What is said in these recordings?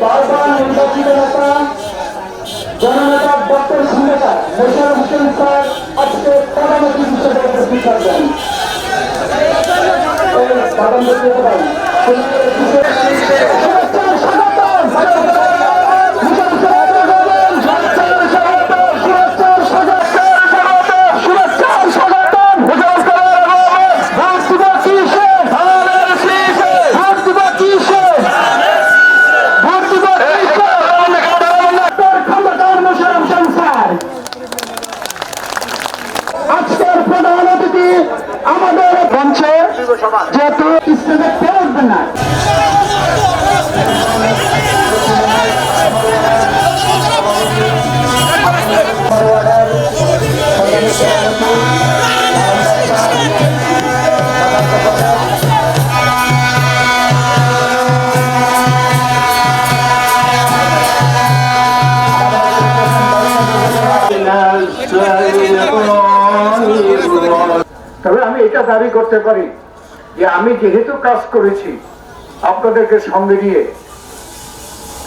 বারবার নির্বাচিত নেতা জননেতা ডক্টর সুনেতা মোশারফ হোসেন স্যার আজকে প্রধানমন্ত্রী হিসেবে উপস্থিত থাকবেন প্রধানমন্ত্রী সভায় আজকের দাবি করতে পারি। যে আমি যেহেতু কাজ করেছি আপনাদেরকে সঙ্গে নিয়ে,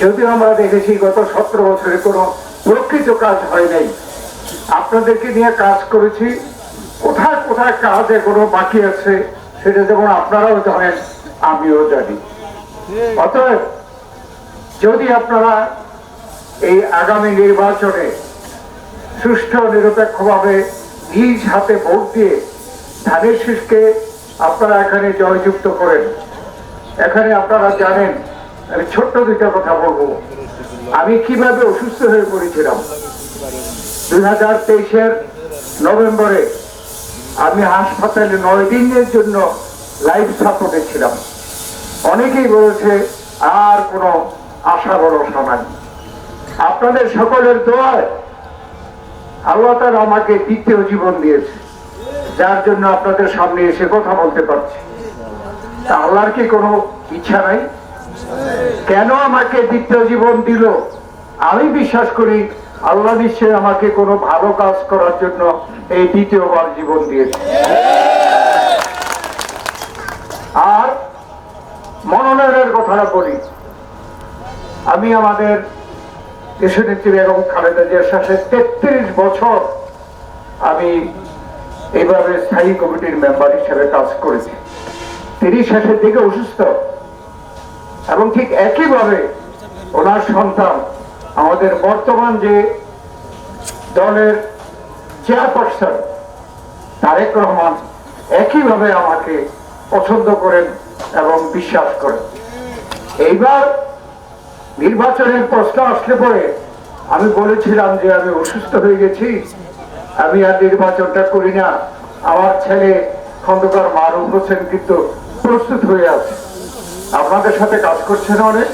যদিও আমরা দেখেছি গত সতেরো বছরে কোনো প্রকৃত কাজ হয় নাই। আপনাদেরকে নিয়ে কাজ করেছি, কোথায় কোথায় কাজ এখনও বাকি আছে সেটা যেমন আপনারাও জানেন, আমিও জানি। অতএব, যদি আপনারা এই আগামী নির্বাচনে সুষ্ঠু, নিরপেক্ষভাবে নিজ হাতে ভোট দিয়ে ধানের শীষকে আপনারা এখানে জয়যুক্ত করেন। এখানে আপনারা জানেন, আমি ছোট্ট দুইটা কথা বলব। আমি কীভাবে অসুস্থ হয়ে পড়েছিলাম? দুই হাজার তেইশের নভেম্বরে আমি হাসপাতালে নয় দিনের জন্য লাইফ সাপোর্টে ছিলাম। অনেকেই বলেছে, আর কোনো আশা ভরসা নাই। আপনাদের সকলের দোয়ায় আল্লাহ তাআলা আমাকে দ্বিতীয় জীবন দিয়েছে। যার জন্য আপনাদের সামনে এসে কথা বলতে পারছি। আল্লাহর কি কোনো ইচ্ছা নাই? কেন আমাকে দ্বিতীয় জীবন দিল? আমি বিশ্বাস করি আল্লাহ নিশ্চয় আমাকে কোনো ভালো কাজ করার জন্য এই দ্বিতীয়বার জীবন দিয়েছে। আর মনোনয়নের কথাটা বলি। আমি আমাদের দেশনেত্রী বেগম খালেদা জিয়ার সাথে তেত্রিশ বছর আমি এইভাবে স্থায়ী কমিটির মেম্বার হিসেবে কাজ করেছি। তিনি শেষের দিকে অসুস্থ। এবং ঠিক একইভাবে ওনার সন্তান, আমাদের বর্তমান যে দলের চেয়ারপারসন তারেক রহমান, একইভাবে আমাকে পছন্দ করেন এবং বিশ্বাস করেন। এইবার নির্বাচনের প্রশ্ন আসলে পরে আমি বলেছিলাম যে আমি অসুস্থ হয়ে গেছি। আমি আর নির্বাচনটা করি না। আমার ছেলে খন্দকার মারুফ হোসেন কিন্তু প্রস্তুত হয়ে আছে। আপনাদের সাথে কাজ করছেন অনেক?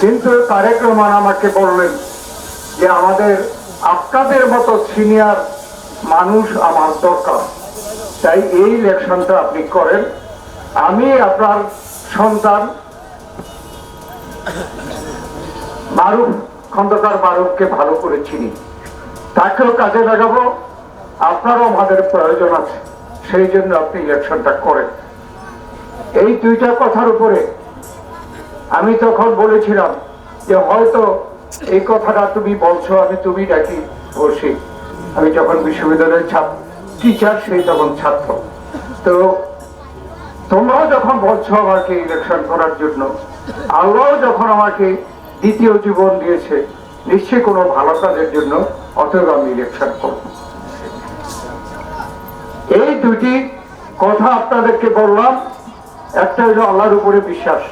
কিন্তু তারেক রহমান আমাকে বললেন যে আমাদের আপনাদের মতো সিনিয়র মানুষ আমার দরকার। তাই এই ইলেকশনটা আপনি করেন। আমি আপনার সন্তান মারুফ, খন্দকার মারুফকে ভালো করে চিনি। তাকেও কাজে লাগাবো। আপনারও আমাদের প্রয়োজন আছে। সেই জন্য আপনি ইলেকশনটা করেন। এই দুইটা কথার উপরে আমি তখন বলেছিলাম যে হয়তো এই কথাটা তুমি বলছো, আমি তুমি ডাকি বসি আমি যখন বিশ্ববিদ্যালয়ের ছাত্র টিচার সেই তখন ছাত্র। তো তোমরাও যখন বলছো আমাকে ইলেকশন করার জন্য আল্লাহ যখন আমাকে দ্বিতীয় জীবন দিয়েছে, নিশ্চয়ই কোনো ভালো কাজের জন্য অতএব আমি ইলেকশন করব। এই দুটি কথা আপনাদেরকে বললাম, একটা হলো আল্লাহর উপরে বিশ্বাস।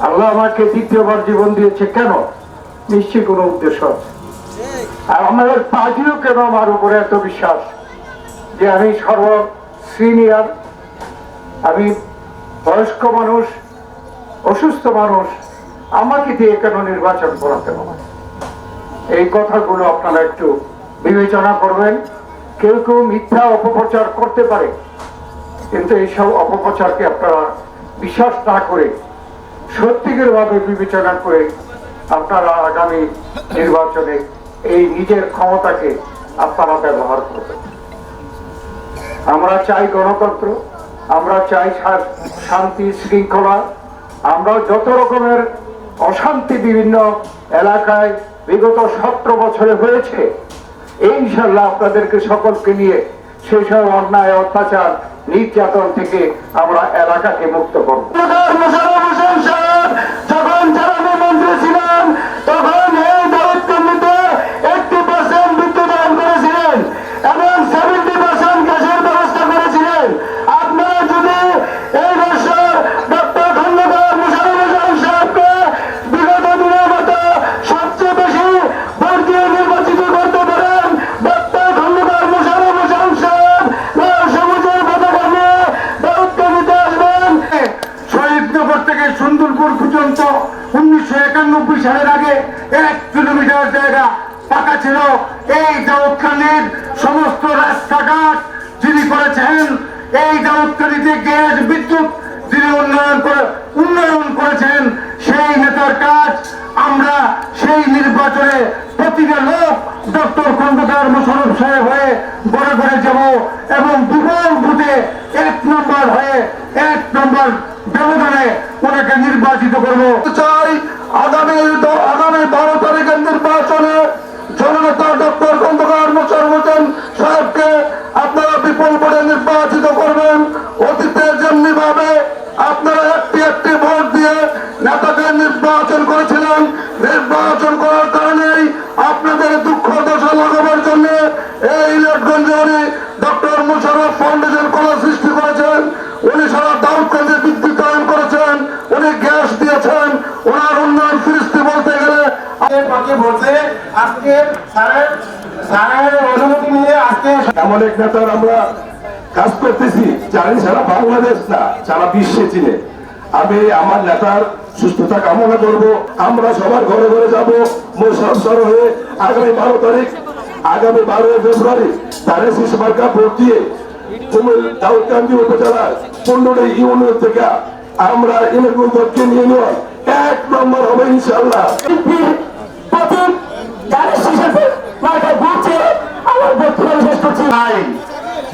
আল্লাহ আমাকে দ্বিতীয়বার জীবন দিয়েছে কেন? নিশ্চয়ই কোনো উদ্দেশ্য আছে। আর আমাদের পার্টিও কেন আমার উপরে এত বিশ্বাস? যে আমি সর্ব সিনিয়র আমি বয়স্ক মানুষ, অসুস্থ মানুষ, আমাকে দিয়ে কেন নির্বাচন করাতে হবে? এই কথাগুলো আপনারা একটু বিবেচনা করবেন। কেউ কেউ মিথ্যা অপপ্রচার করতে পারে, কিন্তু এইসব অপপ্রচারকে আপনারা বিশ্বাস না করে সত্যিকার ভাবে বিবেচনা করে আপনারা আগামী নির্বাচনে এই নিজের ক্ষমতাকে আপনারা ব্যবহার করবেন। আমরা চাই গণতন্ত্র, আমরা চাই শান্তি, শৃঙ্খলা আমরা যত রকমের অশান্তি বিভিন্ন এলাকায় বিগত সতেরো বছরে হয়েছে। এই ইনশাল্লাহ আপনাদেরকে সকলকে নিয়ে সেসব অন্যায়, অত্যাচার, নির্যাতন থেকে আমরা এলাকাকে মুক্ত করব মোশাররফ হোসেন সাহেব যখন জ্বালানি মন্ত্রী ছিলেন তখন এই দায়িত্ব নিতে এইটটি পার্সেন্ট বিদ্যুৎ দান করেছিলেন এবং সেভেন্টি পার্সেন্ট গ্যাসের ব্যবস্থা করেছিলেন আপনারা যদি এই বছর ডক্টর খন্দকার মোশাররফ হোসেন সাহেবকে বিগত দিনের মতো সবচেয়ে বেশি ভোট দিয়ে নির্বাচিত করতে পারেন ডক্টর খন্দকার মোশাররফ হোসেন সাহেব লাল সবুজের পতাকা নিয়ে দায়িত্ব নিতে আসবেন শহীদনগর থেকে সুন্দরপুর পর্যন্ত উনিশশো একানব্বই সালের আগে এক কিলোমিটার জায়গা পাকা ছিল। এই দাউদখানের সমস্ত রাস্তাঘাট যিনি করেছেন, এই দাউদখানিতে গ্যাস, বিদ্যুৎ যিনি উন্নয়ন করে উন্নয়ন করেছেন সেই নেতার কাজ আমরা সেই নির্বাচনে প্রতিটা লোক ডক্টর খন্দকার মোশারফ সাহেব হয়ে গড়ে গড়ে যাব এবং বিপুল ভোটে এক নম্বর হয়ে এক নম্বর ব্যবধানে ওনাকে নির্বাচিত করব। চাই আগামী আগামী বারো তারিখের নির্বাচনে ডক্টর খন্দকার হোসেন সাহেবকে আপনারা বিপুল ভোটে নির্বাচিত করবেন। অতীতে যেমনি ভাবে আপনারা একটি একটি ভোট দিয়ে নেতাকে নির্বাচন করেছিলেন, নির্বাচন করার কারণেই আপনাদের দুঃখ দশা লাগাবার জন্য এই ইলেটগঞ্জে উনি ডক্টর মোশারফ ফাউন্ডেশন কলা সৃষ্টি করেছেন উনি সারা দাউদগঞ্জে বিদ্যুতায়ন করেছেন উনি গ্যাস দিয়েছেন ওনার উন্নয়ন সৃষ্টি বলতে গেলে আমাদের পক্ষে বলতে আজকে স্যারের স্যারের অনুমতি নিয়ে আজকে এমন এক নেতার আমরা কাজ করতেছি। জানি সারা বাংলাদেশ না সারা বিশ্বে চিনে। আমি আমার নেতার সুস্থতা কামনা করব। আমরা সবার ঘরে ঘরে যাব। মোশারফ সর হয়ে আগামী বারো তারিখ আগামী বারোই ফেব্রুয়ারি তারে শিশু মার্কা ভোট দিয়ে কুমিল দাউদকান্দি উপজেলার পনেরোটি ইউনিয়ন থেকে আমরা নিয়ে নেওয়া এক নম্বর হবে ইনশাল্লাহ যাদের শিশু মার্কায় ঘুরছে আমার বক্তব্য শেষ করছি নাই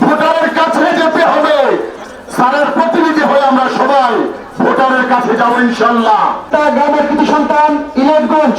ভোটারের কাছে যেতে হবে স্যারের প্রতিনিধি হয়ে আমরা সবাই ভোটারের কাছে যাব ইনশাল্লাহ তা গ্রামের কিছু সন্তান ইলেটগঞ্জ